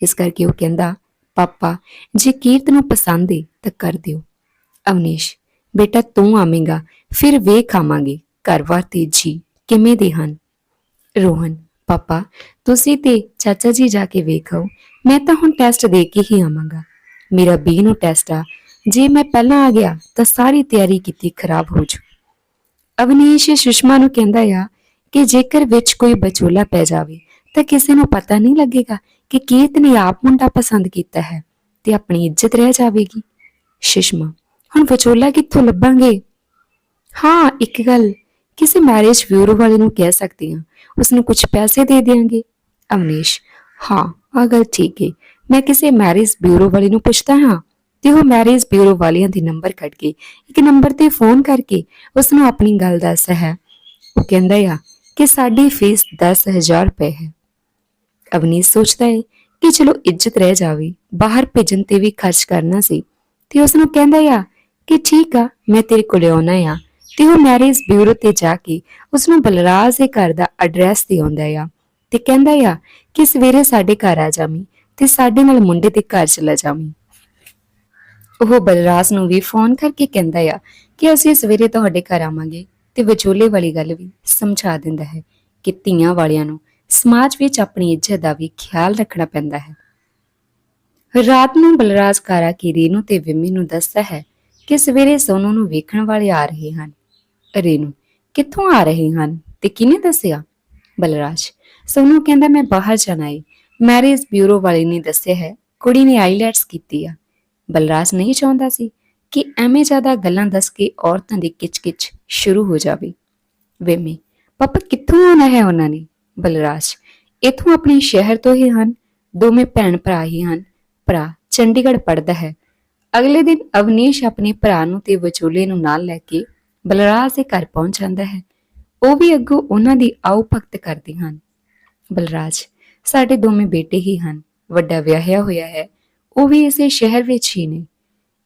ਇਸ ਕਰਕੇ ਉਹ ਕਹਿੰਦਾ, ਪਾਪਾ, ਜੇ ਕੀਰਤ ਨੂੰ ਪਸੰਦ ਏ, ਤਾਂ ਕਰ ਦਿਓ। ਅਵਨੀਸ਼ ਬੇਟਾ ਤੂੰ ਆਵੇਂਗਾ, ਫਿਰ ਵੇਖ ਆਵਾਂਗੇ। ਘਰ-ਬਾਰ ਤੇ ਜੀ ਕਿਵੇਂ ਦੇ ਹਨ? ਰੋਹਨ, ਪਾਪਾ, ਤੁਸੀਂ ਤੇ ਚਾਚਾ ਜੀ ਜਾ ਕੇ ਵੇਖੋ ਮੈਂ ਤਾਂ ਹੁਣ ਟੈਸਟ ਦੇ ਕੇ ਹੀ ਆਵਾਂਗਾ। ਮੇਰਾ ਬੀ ਨੂੰ ਟੈਸਟ ਆ। ਜੇ ਮੈਂ ਪਹਿਲਾਂ ਆ ਗਿਆ, ਤਾਂ ਸਾਰੀ ਤਿਆਰੀ ਕੀਤੀ ਖਰਾਬ ਹੋ ਜੂ। ਅਵਨੀਸ਼ ਸੁਸ਼ਮਾ ਨੂੰ ਕਹਿੰਦਾ ਆ ਕਿ ਜੇਕਰ ਵਿੱਚ ਕੋਈ ਬਚੋਲਾ ਪੈ ਜਾਵੇ, ਤਾਂ ਕਿਸੇ ਨੂੰ ਪਤਾ ਨਹੀਂ ਲੱਗੇਗਾ ਕਿ ਕੀਰਤ ਨੇ ਆਪ ਮੁੰਡਾ ਪਸੰਦ ਕੀਤਾ ਹੈ ਤੇ ਆਪਣੀ ਇੱਜ਼ਤ ਰਹਿ ਜਾਵੇਗੀ। ਸੁਸ਼ਮਾ ਹੁਣ ਵਿਚੋਲਾ ਕਿੱਥੋਂ ਲੱਭਾਂਗੇ? ਹਾਂ, ਇੱਕ ਗੱਲ। ਕਿਸੇ ਮੈਰਿਜ ਬਿਊਰੋ ਵਾਲੇ ਨੂੰ ਕਹਿ ਸਕਦੇ ਹਾਂ। ਉਸ ਨੂੰ ਕੁਝ ਪੈਸੇ ਦੇ ਦੇਾਂਗੇ ਅਵਨੀਸ਼, ਹਾਂ ਆ ਗੱਲ ਠੀਕ ਹੈ ਮੈਂ ਕਿਸੇ ਮੈਰਿਜ ਬਿਊਰੋ ਵਾਲੇ ਨੂੰ ਪੁੱਛਦਾ ਹਾਂ ਤੇ ਉਹ ਮੈਰਿਜ ਬਿਊਰੋ ਵਾਲਿਆਂ ਦੇ ਨੰਬਰ ਕੱਢ ਕੇ ਇੱਕ ਨੰਬਰ ਤੇ ਫੋਨ ਕਰਕੇ ਉਸ ਨੂੰ ਆਪਣੀ ਗੱਲ ਦੱਸਦਾ ਹੈ। ਉਹ ਕਹਿੰਦਾ ਆ ਕਿ ਸਾਡੀ ਫੀਸ 10000 ਰੁਪਏ ਹੈ। ਅਵਨੀਸ਼ ਸੋਚਦਾ ਹੈ ਕਿ ਚਲੋ ਇੱਜ਼ਤ ਰਹਿ ਜਾਵੇ। ਬਾਹਰ ਭੇਜਣ ਤੇ ਵੀ ਖਰਚ ਕਰਨਾ ਸੀ। ਤੇ ਉਸ ਨੂੰ ਕਹਿੰਦਾ ਆ ਕਿ ਠੀਕ ਆ, ਮੈਂ ਤੇਰੇ ਕੋਲ ਆਉਣਾ ਆ। ਤੇ ਉਹ ਮੈਰਿਜ ਬਿਊਰੋ ਤੇ ਜਾ ਕੇ ਉਸ ਨੂੰ ਬਲਰਾਜ ਦੇ ਘਰ ਦਾ ਐਡਰੈਸ ਦੇ ਆਉਂਦਾ ਆ ਤੇ ਕਹਿੰਦਾ ਆ ਕਿ ਸਵੇਰੇ ਸਾਡੇ ਘਰ ਆ ਜਾਵੀਂ ਤੇ ਸਾਡੇ ਨਾਲ ਮੁੰਡੇ ਦੇ ਘਰ ਚਲਾ ਜਾਵੀਂ। ਉਹ ਬਲਰਾਜ ਨੂੰ ਵੀ ਫੋਨ ਕਰਕੇ ਕਹਿੰਦਾ ਆ ਕਿ ਅਸੀਂ ਸਵੇਰੇ ਤੁਹਾਡੇ ਘਰ ਆਵਾਂਗੇ ਤੇ ਵਿਚੋਲੇ ਵਾਲੀ ਗੱਲ ਵੀ ਸਮਝਾ ਦਿੰਦਾ ਹੈ ਕਿ ਧੀਆਂ ਵਾਲਿਆਂ ਨੂੰ ਸਮਾਜ ਵਿੱਚ ਆਪਣੀ ਇੱਜ਼ਤ ਦਾ ਵੀ ਖਿਆਲ ਰੱਖਣਾ ਪੈਂਦਾ ਹੈ। ਰਾਤ ਨੂੰ ਬਲਰਾਜ ਕਾਰਾ ਕੀ ਰੇਨੂ ਤੇ ਵਿਮੀ ਨੂੰ ਦੱਸਦਾ ਹੈ ਕਿ ਸਵੇਰੇ ਸੋਨੂ ਨੂੰ ਵੇਖਣ ਵਾਲੇ ਆ ਰਹੇ ਹਨ। ਰੇਨੂ, ਕਿੱਥੋਂ ਆ ਰਹੇ ਹਨ ਤੇ ਕਿਹਨੇ ਦੱਸਿਆ? ਬਲਰਾਜ, ਸੋਨੂ ਕਹਿੰਦਾ ਮੈਂ ਬਾਹਰ ਜਾਣਾ ਏ। ਮੈਰਿਜ ਬਿਊਰੋ ਵਾਲੇ ਨੇ ਦੱਸਿਆ ਹੈ, ਕੁੜੀ ਨੇ ਆਈਲੈਟਸ ਕੀਤੀ ਆ। ਬਲਰਾਜ ਨਹੀਂ ਚਾਹੁੰਦਾ ਸੀ ਕਿ ਐਵੇਂ ਜ਼ਿਆਦਾ ਗੱਲਾਂ ਦੱਸ ਕੇ ਔਰਤਾਂ ਦੀ ਕਿਚਕਿਚ ਸ਼ੁਰੂ ਹੋ ਜਾਵੇ। ਵੇਮੀ, ਪਾਪਾ ਕਿੱਥੋਂ ਆਉਣਾ ਹੈ ਉਹਨਾਂ ਨੇ? ਬਲਰਾਜ, ਇਥੋਂ ਆਪਣੇ ਸ਼ਹਿਰ ਤੋਂ ਹੀ ਹਨ, ਦੋਵੇਂ ਭੈਣ ਭਰਾ ਹੀ ਹਨ। ਭਰਾ ਚੰਡੀਗੜ੍ਹ ਪੜਦਾ ਹੈ। ਅਗਲੇ ਦਿਨ ਅਵਨੀਸ਼ ਆਪਣੇ ਭਰਾ ਨੂੰ ਤੇ ਵਿਚੋਲੇ ਨੂੰ ਨਾਲ ਲੈ ਕੇ ਬਲਰਾਜ ਦੇ ਘਰ ਪਹੁੰਚ ਜਾਂਦਾ ਹੈ। ਉਹ ਵੀ ਅੱਗੋਂ ਉਹਨਾਂ ਦੀ ਆਉ ਭਗਤ ਕਰਦੇ ਹਨ। ਬਲਰਾਜ, ਸਾਡੇ ਦੋਵੇਂ ਬੇਟੇ ਹੀ ਹਨ। ਵੱਡਾ ਵਿਆਹਿਆ ਹੋਇਆ ਹੈ। ਉਹ ਵੀ ਇਸੇ ਸ਼ਹਿਰ ਵਿੱਚ ਹੀ ਨੇ।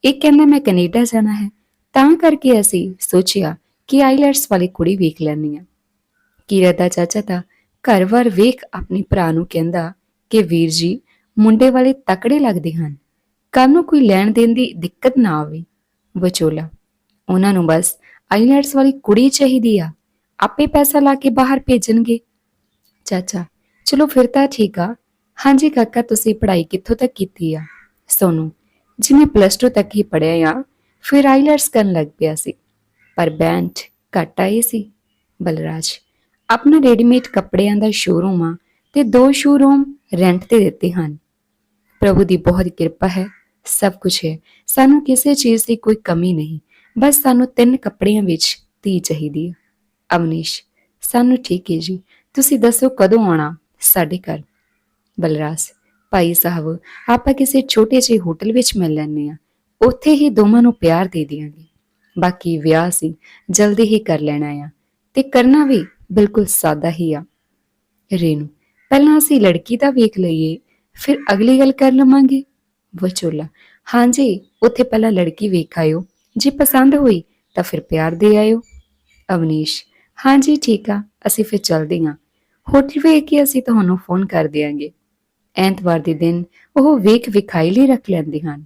ਇੱਕ ਕਹਿੰਦਾ, ਮੈਂ ਕੈਨੇਡਾ ਜਾਣਾ ਹੈ। ਤਾਂ ਕਰਕੇ ਅਸੀਂ ਸੋਚਿਆ ਕਿ ਆਈਲੈਟਸ ਵਾਲੀ ਕੁੜੀ ਵੇਖ ਲੈਣੀ ਆ ਕੀਰਤ ਦਾ ਚਾਚਾ ਤਾਂ ਘਰ-ਵਾਰ ਵੇਖ ਆਪਣੇ ਭਰਾ ਨੂੰ ਕਹਿੰਦਾ ਕਿ, ਵੀਰ ਜੀ, ਮੁੰਡੇ ਵਾਲੇ ਤਕੜੇ ਲੱਗਦੇ ਹਨ। ਕੱਲ ਨੂੰ ਕੋਈ ਲੈਣ ਦੇਣ ਦੀ ਦਿੱਕਤ ਨਾ ਆਵੇ। ਵਿਚੋਲਾ, ਉਹਨਾਂ ਨੂੰ ਬਸ ਆਈਲੈਟਸ ਵਾਲੀ ਕੁੜੀ ਚਾਹੀਦੀ ਆ। ਆਪੇ ਪੈਸਾ ਲਾ ਕੇ ਬਾਹਰ ਭੇਜਣਗੇ। ਚਾਚਾ, ਚਲੋ ਫਿਰ ਤਾਂ ਠੀਕ ਆ। ਹਾਂਜੀ ਕਾਕਾ, ਤੁਸੀਂ ਪੜ੍ਹਾਈ ਕਿੱਥੋਂ ਤੱਕ ਕੀਤੀ ਆ? ਸੋਨੂੰ, ਜਿਵੇਂ ਪਲੱਸ 2 ਤੱਕ ਹੀ ਪੜ੍ਹਿਆ ਆ, ਫਿਰ ਆਈਲੈਟਸ ਕਰਨ ਲੱਗ ਪਿਆ ਸੀ। ਪਰ ਬੈਂਟ ਘੱਟ ਆਏ ਸੀ। ਬਲਰਾਜ, ਆਪਣਾ ਰੈਡੀਮੇਡ ਕੱਪੜਿਆਂ ਦਾ ਸ਼ੋਰੂਮ ਆ ਤੇ ਦੋ ਸ਼ੋਰੂਮ ਰੈਂਟ ਤੇ ਦਿੱਤੇ ਹਨ। ਪ੍ਰਭੂ ਦੀ ਬਹੁਤ ਕਿਰਪਾ ਹੈ। ਸਭ ਕੁਝ ਹੈ। ਸਾਨੂੰ ਕਿਸੇ ਚੀਜ਼ ਦੀ ਕੋਈ ਕਮੀ ਨਹੀਂ। ਬਸ ਸਾਨੂੰ ਤਿੰਨ ਕੱਪੜਿਆਂ ਵਿੱਚ ਧੀ ਚਾਹੀਦੀ ਹੈ। ਅਵਨੀਸ਼, ਸਾਨੂੰ ਠੀਕ ਹੈ ਜੀ। ਤੁਸੀਂ ਦੱਸੋ ਕਦੋਂ ਆਉਣਾ ਸਾਡੇ ਘਰ? ਬਲਰਾਜ, ਭਾਈ ਸਾਹਿਬ, ਆਪਾਂ ਕਿਸੇ ਛੋਟੇ ਜਿਹੇ ਹੋਟਲ ਵਿੱਚ ਮਿਲ ਲੈਣੇ ਆ ਉੱਥੇ ਹੀ ਦੋਵਾਂ ਨੂੰ ਪਿਆਰ ਦੇ ਦਿਆਂਗੇ। ਬਾਕੀ ਵਿਆਹ ਸੀ ਜਲਦੀ ਹੀ ਕਰ ਲੈਣਾ ਆ। ਤੇ ਕਰਨਾ ਵੀ ਬਿਲਕੁਲ ਸਾਦਾ ਹੀ ਆ। ਰੇਨੂ, ਪਹਿਲਾਂ ਅਸੀਂ ਲੜਕੀ ਦਾ ਵੇਖ ਲਈਏ, ਫਿਰ ਅਗਲੀ ਗੱਲ ਕਰ ਲਵਾਂਗੇ। ਵਿਚੋਲਾ। ਹਾਂਜੀ ਉੱਥੇ ਪਹਿਲਾਂ ਲੜਕੀ ਵੇਖ ਆਇਓ। ਜੇ ਪਸੰਦ ਹੋਈ, ਤਾਂ ਫਿਰ ਪਿਆਰ ਦੇ ਆਇਓ। ਅਵਨੀਸ਼ ਹਾਂਜੀ ਠੀਕ ਆ, ਅਸੀਂ ਫਿਰ ਚੱਲਦੇ ਹਾਂ। ਹੋਟਲ ਵੇਖ ਕੇ ਅਸੀਂ ਤੁਹਾਨੂੰ ਫੋਨ ਕਰ ਦਿਆਂਗੇ। ਐਤਵਾਰ ਦੇ ਦਿਨ ਉਹ ਵੇਖ ਵਿਖਾਈ ਲਈ ਰੱਖ ਲੈਂਦੇ ਹਨ।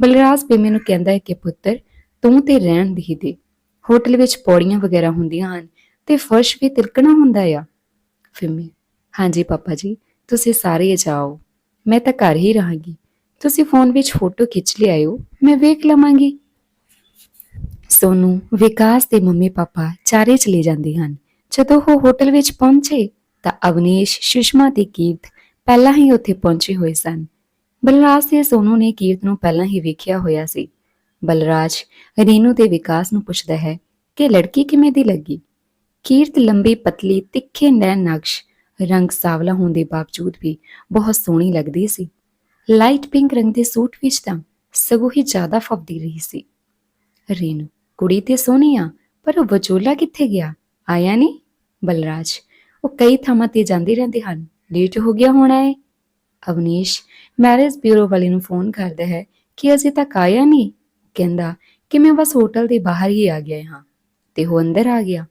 ਬਲਰਾਜ ਬੇਮੇ ਨੂੰ ਕਹਿੰਦਾ ਹੈ ਕਿ, ਪੁੱਤਰ, ਤੂੰ ਤੇ ਰਹਿਣ ਦੀ ਦੇ। ਹੋਟਲ ਵਿੱਚ ਪੌੜੀਆਂ ਵਗੈਰਾ ਹੁੰਦੀਆਂ ਹਨ ਤੇ ਫਰਸ਼ ਵੀ ਤਿਲਕਣਾ ਹੁੰਦਾ ਆ। ਫਿਮੀ ਹਾਂਜੀ ਪਾਪਾ ਜੀ, ਤੁਸੀਂ ਸਾਰੇ ਜਾਓ। ਮੈਂ ਤਾਂ ਘਰ ਹੀ ਰਹਾਂਗੀ। ਤੁਸੀਂ ਫੋਨ ਵਿੱਚ ਫੋਟੋ ਖਿੱਚ ਲਿਆਇਓ, ਮੈਂ ਵੇਖ ਲਵਾਂਗੀ। ਸੋਨੂੰ ਵਿਕਾਸ ਦੇ ਮੰਮੀ ਪਾਪਾ ਚਾਰੇ ਚਲੇ ਜਾਂਦੇ ਹਨ। ਜਦੋਂ ਉਹ ਹੋਟਲ ਵਿੱਚ ਪਹੁੰਚੇ, ਤਾਂ ਅਵਨੀਸ਼, ਸੁਸ਼ਮਾ ਤੇ ਕੀਰਤ ਪਹਿਲਾਂ ਹੀ ਉੱਥੇ ਪਹੁੰਚੇ ਹੋਏ ਸਨ। ਬਲਰਾਜ ਤੇ ਸੋਨੂ ਨੇ ਕੀਰਤ ਨੂੰ ਪਹਿਲਾਂ ਹੀ ਵੇਖਿਆ ਹੋਇਆ ਸੀ। ਬਲਰਾਜ ਰੀਨੂ ਤੇ ਵਿਕਾਸ ਨੂੰ ਪੁੱਛਦਾ ਹੈ ਕਿ ਲੜਕੀ ਕਿਵੇਂ ਦੀ ਲੱਗੀ? ਕੀਰਤ ਲੰਬੀ, ਪਤਲੀ, ਤਿੱਖੇ ਨੈਣ ਨਕਸ਼ ਰੰਗ ਸਾਵਲਾ ਹੋਣ ਦੇ ਬਾਵਜੂਦ ਵੀ ਬਹੁਤ ਸੋਹਣੀ ਲੱਗਦੀ ਸੀ। ਲਾਈਟ ਪਿੰਕ ਰੰਗ ਦੇ ਸੂਟ ਵਿੱਚ ਤਾਂ ਸਗੋਂ ਹੀ ਜ਼ਿਆਦਾ ਫੱਬਦੀ ਰਹੀ ਸੀ। ਰੇਨੂ, ਕੁੜੀ ਤੇ ਸੋਹਣੀ ਆ, ਪਰ ਉਹ ਵਿਚੋਲਾ ਕਿੱਥੇ ਗਿਆ? ਆਇਆ ਨਹੀਂ? ਬਲਰਾਜ, ਉਹ ਕਈ ਥਾਵਾਂ ਤੇ ਜਾਂਦੇ ਰਹਿੰਦੇ ਹਨ। ਲੇਟ ਹੋ ਗਿਆ ਹੋਣਾ ਹੈ ਅਵਨੀਸ਼, ਮੈਰਿਜ ਬਿਊਰੋ ਵਾਲੇ ਨੂੰ ਫੋਨ ਕਰਦਾ ਹੈ ਕਿ ਅਜੇ ਤੱਕ ਆਇਆ ਨਹੀਂ। ਕਹਿੰਦਾ, ਕਿ ਮੈਂ ਬਸ ਹੋਟਲ ਦੇ ਬਾਹਰ ਹੀ ਆ ਗਿਆ ਹਾਂ ਤੇ ਉਹ ਅੰਦਰ ਆ ਗਿਆ।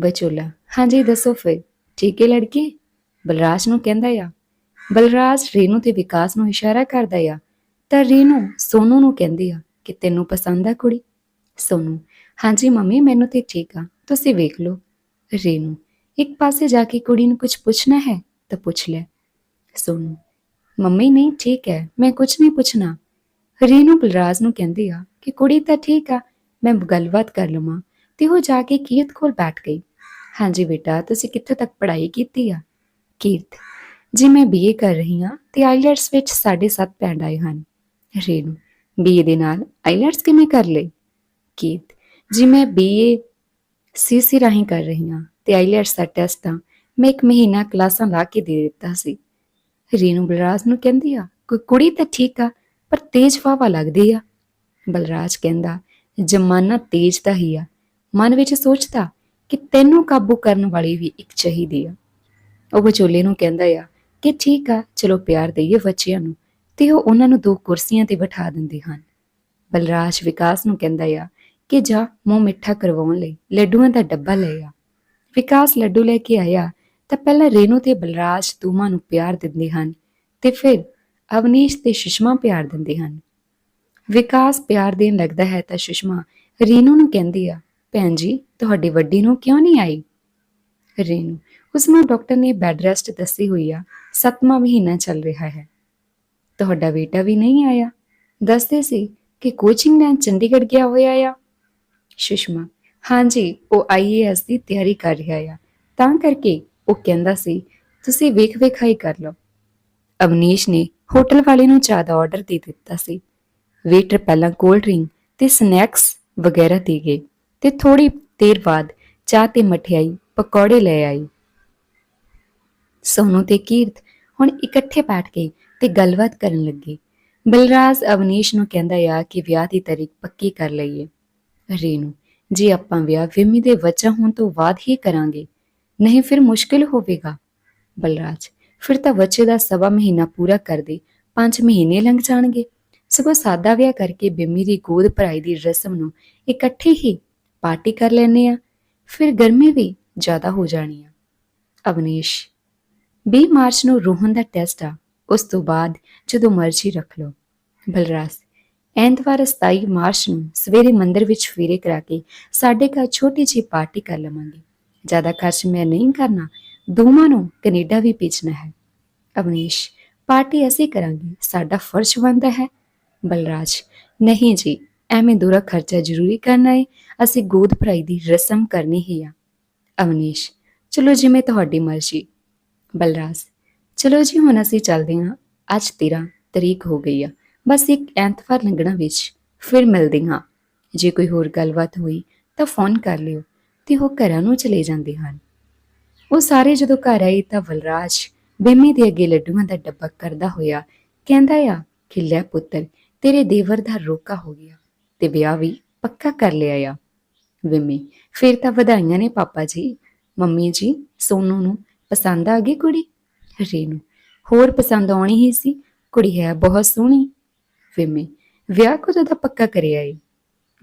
ਬਚੋਲਾ ਹਾਂਜੀ ਦੱਸੋ ਫਿਰ, ਠੀਕ ਹੈ ਲੜਕੀ? ਬਲਰਾਜ ਨੂੰ ਕਹਿੰਦਾ ਆ। ਬਲਰਾਜ ਰੇਨੂ ਤੇ ਵਿਕਾਸ ਨੂੰ ਇਸ਼ਾਰਾ ਕਰਦਾ ਆ, ਤਾਂ ਰੇਨੂ ਸੋਨੂ ਨੂੰ ਕਹਿੰਦੀ ਆ ਕਿ ਤੈਨੂੰ ਪਸੰਦ ਆ ਕੁੜੀ। ਸੋਨੂ, ਹਾਂਜੀ ਮੰਮੀ, ਮੈਨੂੰ ਤੇ ਠੀਕ ਆ, ਤੁਸੀਂ ਵੇਖ ਲਓ। ਰੇਨੂ, ਇੱਕ ਪਾਸੇ ਜਾ ਕੇ ਕੁੜੀ ਨੂੰ ਕੁਝ ਪੁੱਛਣਾ ਹੈ, ਤਾਂ ਪੁੱਛ ਲੈ। ਸੋਨੂ, ਮੰਮੀ, ਨਹੀਂ, ਠੀਕ ਹੈ, ਮੈਂ ਕੁਝ ਨਹੀਂ ਪੁੱਛਣਾ। ਰੇਨੂ ਬਲਰਾਜ ਨੂੰ ਕਹਿੰਦੀ ਆ ਕਿ ਕੁੜੀ ਤਾਂ ਠੀਕ ਆ, ਮੈਂ ਗੱਲਬਾਤ ਕਰ ਲਵਾਂ, ਤੇ ਉਹ ਜਾ ਕੇ ਕੀਰਤ ਕੋਲ ਬੈਠ ਗਈ। ਹਾਂਜੀ ਬੇਟਾ, ਤੁਸੀਂ ਕਿੱਥੇ ਤੱਕ ਪੜ੍ਹਾਈ ਕੀਤੀ ਆ? ਕੀਰਤ ਜੀ ਮੈਂ ਬੀਏ ਕਰ ਰਹੀ ਹਾਂ, ਤੇ ਆਈਲੈਟਸ ਵਿੱਚ 7.5 ਬੈਂਡ ਆਏ ਹਨ। ਰੇਨੂ ਬੀਏ ਦੇ ਨਾਲ ਆਈਲੈਟਸ ਕਿਵੇਂ ਕਰ ਲਈ ਕੀਤ, ਜੀ ਮੈਂ ਬੀਏ ਸੀਸੀ ਰਾਹੀਂ ਕਰ ਰਹੀ ਹਾਂ, ਤੇ ਆਈਲੈਟਸ ਦਾ ਟੈਸਟ ਤਾਂ ਮੈਂ ਇੱਕ ਮਹੀਨਾ ਕਲਾਸਾਂ ਲਾ ਕੇ ਦੇ ਦਿੱਤਾ ਸੀ। ਰੇਨੂ ਬਲਰਾਜ ਨੂੰ ਕਹਿੰਦੀ ਆ, ਕੋਈ ਕੁੜੀ ਤਾਂ ਠੀਕ ਆ, ਪਰ ਤੇਜ਼ ਫਾਵਾ ਲੱਗਦੀ ਆ। ਬਲਰਾਜ ਕਹਿੰਦਾ, ਜਮਾਨਾ ਤੇਜ਼ ਤਾਂ ਹੀ ਆ। ਮਨ ਵਿੱਚ ਸੋਚਦਾ ਕਿ ਤੈਨੂੰ ਕਾਬੂ ਕਰਨ ਵਾਲੀ ਵੀ ਇੱਕ ਚਾਹੀਦੀ ਆ। ਉਹ ਵਿਚੋਲੇ ਨੂੰ ਕਹਿੰਦਾ ਆ ਕਿ ਠੀਕ ਆ, ਚਲੋ ਪਿਆਰ ਦਈਏ ਬੱਚਿਆਂ ਨੂੰ, ਤੇ ਉਹ ਉਹਨਾਂ ਨੂੰ ਦੋ ਕੁਰਸੀਆਂ ਤੇ ਬਿਠਾ ਦਿੰਦੇ ਹਨ। ਬਲਰਾਜ ਵਿਕਾਸ ਨੂੰ ਕਹਿੰਦਾ ਆ ਕਿ ਜਾ ਮੂੰਹ ਮਿੱਠਾ ਕਰਵਾਉਣ ਲਈ ਲੱਡੂਆਂ ਦਾ ਡੱਬਾ ਲੈ ਆ। ਵਿਕਾਸ ਲੱਡੂ ਲੈ ਕੇ ਆਇਆ, ਤਾਂ ਪਹਿਲਾਂ ਰੇਨੂ ਤੇ ਬਲਰਾਜ ਦੋਵਾਂ ਨੂੰ ਪਿਆਰ ਦਿੰਦੇ ਹਨ, ਤੇ ਫਿਰ ਅਵਨੀਸ਼ ਤੇ ਸੁਸ਼ਮਾ ਪਿਆਰ ਦਿੰਦੇ ਹਨ। ਵਿਕਾਸ ਪਿਆਰ ਦੇਣ ਲੱਗਦਾ ਹੈ ਤਾਂ ਸੁਸ਼ਮਾ ਰੇਨੂ ਨੂੰ ਕਹਿੰਦੀ ਆ, ਭੈਣ ਜੀ, ਤੁਹਾਡੀ ਵੱਡੀ ਨੂੰ ਕਿਉਂ ਨਹੀਂ ਆਈ? ਰੇਨੂ ਉਸ ਨੂੰ ਡਾਕਟਰ ਨੇ ਬੈੱਡ ਰੈਸਟ ਦੱਸੀ ਹੋਈ ਆ। ਸੱਤਵਾਂ ਮਹੀਨਾ ਚੱਲ ਰਿਹਾ ਹੈ। ਤੁਹਾਡਾ ਬੇਟਾ ਵੀ ਨਹੀਂ ਆਇਆ। ਦੱਸਦੇ ਸੀ ਕਿ ਕੋਚਿੰਗ ਲੈਣ ਚੰਡੀਗੜ੍ਹ ਗਿਆ ਹੋਇਆ ਆ। ਸੁਸ਼ਮਾ, ਹਾਂਜੀ, ਉਹ ਆਈਏਐਸ ਦੀ ਤਿਆਰੀ ਕਰ ਰਿਹਾ ਆ। ਤਾਂ ਕਰਕੇ ਉਹ ਕਹਿੰਦਾ ਸੀ, ਤੁਸੀਂ ਵੇਖ ਵੇਖਾਈ ਕਰ ਲਓ। ਅਵਨੀਸ਼ ਨੇ ਹੋਟਲ ਵਾਲੇ ਨੂੰ ਚਾਹ ਦਾ ਆਰਡਰ ਦੇ ਦਿੱਤਾ ਸੀ। ਵੇਟਰ ਪਹਿਲਾਂ ਕੋਲਡ ਡਰਿੰਕ ਤੇ ਸਨੈਕਸ ਵਗੈਰਾ ਦੇ ਗਏ ਤੇ ਥੋੜੀ ਦੇਰ ਬਾਅਦ ਚਾਹ ਤੇ ਮਠਿਆਈ, ਪਕੌੜੇ ਲੈ ਆਈ। ਸੋਨੂ ਤੇ ਕੀਰਤ ਹੁਣ ਇਕੱਠੇ ਬੈਠ ਕੇ ਤੇ ਗੱਲਬਾਤ ਕਰਨ ਲੱਗੇ। ਬਲਰਾਜ ਅਵਨੀਸ਼ ਨੂੰ ਕਹਿੰਦਾ ਆ ਕਿ ਵਿਆਹ ਦੀ ਤਾਰੀਖ ਪੱਕੀ ਕਰ ਲਈਏ। ਰੇਨੂ, ਜੀ ਆਪਾਂ ਵਿਆਹ ਵਿਮੀ ਦੇ ਬੱਚਾ ਹੋਣ ਤੋਂ ਬਾਅਦ ਹੀ ਕਰਾਂਗੇ, ਨਹੀਂ ਫਿਰ ਮੁਸ਼ਕਿਲ ਹੋਵੇਗਾ। ਬਲਰਾਜ, ਫਿਰ ਤਾਂ ਬੱਚੇ ਦਾ ਸਵਾ ਮਹੀਨਾ ਪੂਰਾ ਕਰਦੇ 5 ਮਹੀਨੇ ਲੰਘ ਜਾਣਗੇ। ਸਗੋਂ ਸਾਦਾ ਵਿਆਹ ਕਰਕੇ ਬਿਮੀ ਦੀ ਗੋਦ ਭਰਾਈ ਦੀ ਰਸਮ ਨੂੰ ਇਕੱਠੇ ਹੀ ਪਾਰਟੀ ਕਰ ਲੈਨੇ ਆ। ਫਿਰ ਗਰਮੀ ਵੀ ਜ਼ਿਆਦਾ ਹੋ ਜਾਣੀ ਆ। ਅਵਨੀਸ਼ 20 ਮਾਰਚ ਨੂੰ ਰੋਹਨ ਦਾ ਟੈਸਟ ਆ। ਉਸ ਤੋਂ ਬਾਅਦ ਜਦੋਂ ਮਰਜ਼ੀ ਰੱਖ ਲਓ। ਬਲਰਾਜ, ਐਤਵਾਰ 27 ਮਾਰਚ ਨੂੰ ਸਵੇਰੇ ਮੰਦਰ ਵਿੱਚ ਫੇਰੇ ਕਰਾ ਕੇ ਸਾਡੇ ਘਰ ਛੋਟੀ ਜਿਹੀ ਪਾਰਟੀ ਕਰ ਲਵਾਂਗੇ। ਜ਼ਿਆਦਾ ਖਰਚ ਮੈਂ ਨਹੀਂ ਕਰਨਾ, ਦੋਵਾਂ ਨੂੰ ਕੈਨੇਡਾ ਵੀ ਭੇਜਣਾ ਹੈ। ਅਵਨੀਸ਼, ਪਾਰਟੀ ਅਸੀਂ ਕਰਾਂਗੇ, ਸਾਡਾ ਫਰਜ਼ ਬਣਦਾ ਹੈ। ਬਲਰਾਜ, ਨਹੀਂ ਜੀ, ਐਵੇਂ ਦੂਰਾ ਖਰਚਾ ਜ਼ਰੂਰੀ ਕਰਨਾ ਹੈ ਅਸੀਂ ਗੋਦ ਭਰਾਈ ਦੀ ਰਸਮ ਕਰਨੀ ਹੀ ਆ। ਅਵਨੀਸ਼, ਚਲੋ ਜਿਵੇਂ ਤੁਹਾਡੀ ਮਰਜ਼ੀ। ਬਲਰਾਜ, ਚਲੋ ਜੀ, ਹੁਣ ਅਸੀਂ ਚੱਲਦੇ ਹਾਂ। ਅੱਜ 13 ਤਰੀਕ ਹੋ ਗਈ ਆ। ਬਸ ਇੱਕ ਐਤਵਾਰ ਲੰਘਣਾ ਵਿੱਚ ਫਿਰ ਮਿਲਦੇ ਹਾਂ। ਜੇ ਕੋਈ ਹੋਰ ਗੱਲਬਾਤ ਹੋਈ ਤਾਂ ਫੋਨ ਕਰ ਲਿਓ ਤੇ ਉਹ ਘਰਾਂ ਨੂੰ ਚਲੇ ਜਾਂਦੇ ਹਨ। ਉਹ ਸਾਰੇ ਜਦੋਂ ਘਰ ਆਏ ਤਾਂ ਬਲਰਾਜ ਬੇਮੀ ਦੇ ਅੱਗੇ ਲੱਡੂਆਂ ਦਾ ਡੱਬਾ ਕਰਦਾ ਹੋਇਆ ਕਹਿੰਦਾ ਆ, ਕਿ ਲੈ ਪੁੱਤਰ, ਤੇਰੇ ਦੇਵਰ ਦਾ ਰੋਕਾ ਹੋ ਗਿਆ ਤੇ ਵਿਆਹ ਵੀ ਪੱਕਾ ਕਰ ਲਿਆ ਆ। ਵਿਮੀ ਫਿਰ ਤਾਂ ਵਧਾਈਆਂ ਨੇ ਪਾਪਾ ਜੀ। ਮੰਮੀ ਜੀ, ਸੋਨੂ ਨੂੰ ਪਸੰਦ ਆ ਗਈ ਕੁੜੀ? ਰੇਨੂ, ਹੋਰ ਪਸੰਦ ਆਉਣੀ ਹੀ ਸੀ। ਕੁੜੀ ਹੈ ਬਹੁਤ ਸੋਹਣੀ। ਵਿਮੀ, ਵਿਆਹ ਕਦੋਂ ਦਾ ਪੱਕਾ ਕਰਿਆ ਏ?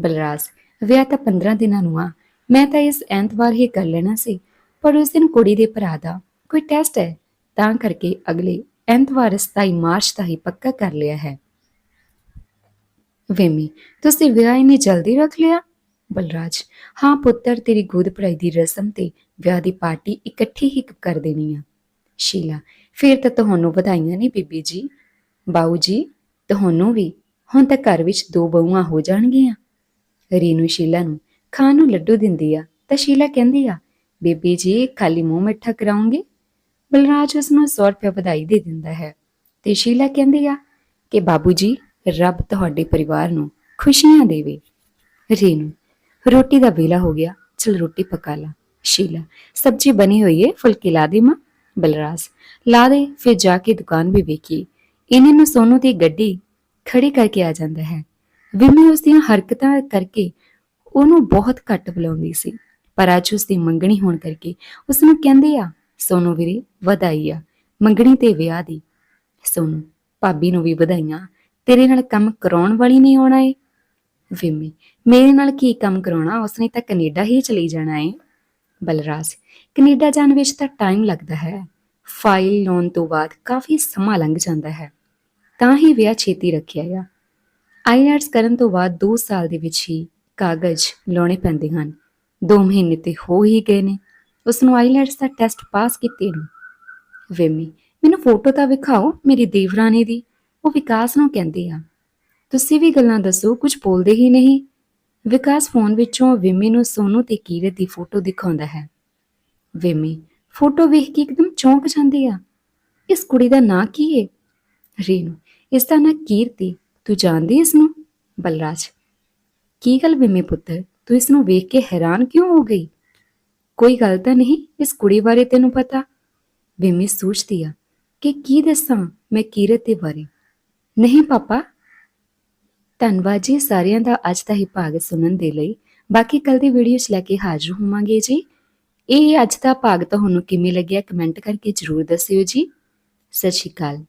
ਬਲਰਾਜ, ਵਿਆਹ ਤਾਂ 15 ਦਿਨਾਂ ਨੂੰ ਆ। ਮੈਂ ਤਾਂ ਇਸ ਐਤਵਾਰ ਹੀ ਕਰ ਲੈਣਾ ਸੀ, ਪਰ ਉਸ ਦਿਨ ਕੁੜੀ ਦੇ ਭਰਾ ਦਾ ਕੋਈ ਟੈਸਟ ਹੈ। ਤਾਂ ਕਰਕੇ ਅਗਲੇ ਐਤਵਾਰ 27 ਮਾਰਚ ਦਾ ਹੀ ਪੱਕਾ ਕਰ ਲਿਆ ਹੈ। ਵੇਮੀ, ਤੁਸੀਂ ਵਿਆਹ ਇੰਨੀ ਜਲਦੀ ਰੱਖ ਲਿਆ? ਬਲਰਾਜ, ਹਾਂ ਪੁੱਤਰ, ਤੇਰੀ ਗੋਦ ਭਰਾਈ ਦੀ ਰਸਮ ਤੇ ਵਿਆਹ ਦੀ ਪਾਰਟੀ ਇਕੱਠੀ ਹੀ ਕਰ ਦੇਣੀ ਆ। ਸ਼ੀਲਾ, ਫਿਰ ਤਾਂ ਤੁਹਾਨੂੰ ਵਧਾਈਆਂ ਨਹੀਂ ਬੀਬੀ ਜੀ। ਬਾਊ ਜੀ, ਤੁਹਾਨੂੰ ਵੀ। ਹੁਣ ਤਾਂ ਘਰ ਵਿੱਚ ਦੋ ਬਹੂਆਂ ਹੋ ਜਾਣਗੀਆਂ। ਰੀਨੂ ਸ਼ੀਲਾ ਨੂੰ ਖਾਣ ਨੂੰ ਲੱਡੂ ਦਿੰਦੀ ਆ। ਤਾਂ ਸ਼ੀਲਾ ਕਹਿੰਦੀ ਆ, ਬੀਬੀ ਜੀ, ਖਾਲੀ ਮੂੰਹ ਮਿੱਠਾ ਕਰਾਉਂਗੇ ਬਲਰਾਜ ਉਸ ਨੂੰ 100 ਰੁਪਏ ਵਧਾਈ ਦੇ ਦਿੰਦਾ ਹੈ। ਤੇ ਸ਼ੀਲਾ ਕਹਿੰਦੀ ਆ ਕਿ, ਬਾਬੂ ਜੀ, ਰੱਬ ਤੁਹਾਡੇ ਪਰਿਵਾਰ ਨੂੰ ਖੁਸ਼ੀਆਂ ਦੇਵੇ। ਰੀਨੂ, ਰੋਟੀ ਦਾ ਵੇਲਾ ਹੋ ਗਿਆ। ਚਲ ਰੋਟੀ ਪਕਾ ਲਾ। ਸ਼ੀਲਾ। ਸਬਜੀ ਬਣੀ ਹੋਈ ਏ, ਫੁਲਕੇ ਲਾ ਦੇ ਮਾਂ, ਬਲਰਾਜ। ਲਾ ਦੇ, ਫਿਰ ਜਾ ਕੇ ਦੁਕਾਨ ਵੀ ਵੇਖੀ ਇਹਨੇ ਨੂੰ ਸੋਨੂ ਦੀ ਗੱਡੀ ਖੜੀ ਕਰਕੇ ਆ ਜਾਂਦਾ ਹੈ। ਵਿਮੀ ਉਸ ਦੀਆਂ ਹਰਕਤਾਂ ਕਰਕੇ ਉਹਨੂੰ ਬਹੁਤ ਘੱਟ ਬੁਲਾਉਂਦੀ ਸੀ। ਪਰ ਅੱਜ ਉਸ ਦੀ ਮੰਗਣੀ ਹੋਣ ਕਰਕੇ ਉਸ ਨੂੰ ਕਹਿੰਦੇ ਆ, ਸੋਨੂ ਵੀਰੇ, ਵਧਾਈ ਆ। ਮੰਗਣੀ ਤੇ ਵਿਆਹ ਦੀ। ਸੋਨੂ, ਭਾਬੀ ਨੂੰ ਵੀ ਵਧਾਈਆਂ। ਤੇਰੇ ਨਾਲ ਕੰਮ ਕਰਾਉਣ ਵਾਲੀ ਨਹੀਂ ਆਉਣਾ ਏ। ਵਿਮੀ ਮੇਰੇ ਨਾਲ ਕੀ ਕੰਮ ਕਰਾਉਣਾ? ਉਸਨੇ ਤਾਂ ਕੈਨੇਡਾ ਹੀ ਚਲੀ ਜਾਣਾ ਏ। ਬਲਰਾਜ, ਕੈਨੇਡਾ ਜਾਣ ਵਿੱਚ ਤਾਂ ਟਾਈਮ ਲੱਗਦਾ ਹੈ। ਫਾਈਲ ਲਾਉਣ ਤੋਂ ਬਾਅਦ ਕਾਫੀ ਸਮਾਂ ਲੰਘ ਜਾਂਦਾ ਹੈ। ਤਾਂ ਹੀ ਵਿਆਹ ਛੇਤੀ ਰੱਖਿਆ ਆ ਆਈਲੈਟਸ ਕਰਨ ਤੋਂ ਬਾਅਦ 2 ਸਾਲ ਦੇ ਵਿੱਚ ਹੀ ਕਾਗਜ਼ ਲਾਉਣੇ ਪੈਂਦੇ ਹਨ। 2 ਮਹੀਨੇ ਤੇ ਹੋ ਹੀ ਗਏ ਨੇ। ਉਸ ਨੂੰ ਆਈਲੈਟਸ ਦਾ ਟੈਸਟ ਪਾਸ ਕੀਤੇ ਨੂੰ। ਵੇਮੀ, ਮੈਨੂੰ ਫੋਟੋ ਤਾਂ ਵਿਖਾਓ ਮੇਰੀ ਦੇਵਰਾਨੀ ਦੀ। ਉਹ ਵਿਕਾਸ ਨੂੰ ਕਹਿੰਦੀ ਆ। ਤੁਸੀਂ ਵੀ ਗੱਲਾਂ ਦੱਸੋ, ਕੁਝ ਬੋਲਦੇ ਹੀ ਨਹੀਂ। ਵਿਕਾਸ ਫੋਨ ਵਿੱਚੋਂ ਵਿਮੀ ਨੂੰ ਸੋਨੂ ਤੇ ਕੀਰਤ ਦੀ ਫੋਟੋ ਦਿਖਾਉਂਦਾ ਹੈ। ਵਿਮੀ, ਫੋਟੋ ਵੇਖ ਕੇ ਇੱਕਦਮ ਚੌਂਕ ਜਾਂਦੀ ਆ। ਇਸ ਕੁੜੀ ਦਾ ਨਾਂ ਕੀ ਹੈ ਰੀਨੂ, ਇਸ ਦਾ ਨਾਂ ਕੀਰਤੀ। ਤੂੰ ਜਾਣਦੀ ਇਸ ਨੂੰ? ਬਲਰਾਜ, ਕੀ ਗੱਲ ਵਿਮੀ ਪੁੱਤਰ ਤੂੰ ਇਸ ਨੂੰ ਵੇਖ ਕੇ ਹੈਰਾਨ ਕਿਉਂ ਹੋ ਗਈ? ਕੋਈ ਗੱਲ ਤਾਂ ਨਹੀਂ, ਇਸ ਕੁੜੀ ਬਾਰੇ ਤੈਨੂੰ ਪਤਾ? ਵਿਮੀ ਸੋਚਦੀ ਆ ਕਿ ਕੀ ਦੱਸਾਂ ਮੈਂ ਕੀਰਤ ਦੇ ਬਾਰੇ। ਨਹੀਂ ਪਾਪਾ ਧੰਨਵਾਦ ਜੀ ਸਾਰਿਆਂ ਦਾ ਅੱਜ ਦਾ ਹੀ ਭਾਗ ਸੁਣਨ ਦੇ ਲਈ। ਬਾਕੀ ਕੱਲ ਦੀ ਵੀਡੀਓ 'ਚ ਲੈ ਕੇ ਹਾਜ਼ਰ ਹੋਵਾਂਗੇ ਜੀ। ਇਹ ਅੱਜ ਦਾ ਭਾਗ ਤੁਹਾਨੂੰ ਕਿਵੇਂ ਲੱਗਿਆ ਕਮੈਂਟ ਕਰਕੇ ਜਰੂਰ ਦੱਸਿਓ ਜੀ। ਸਤਿ ਸ਼੍ਰੀ ਅਕਾਲ।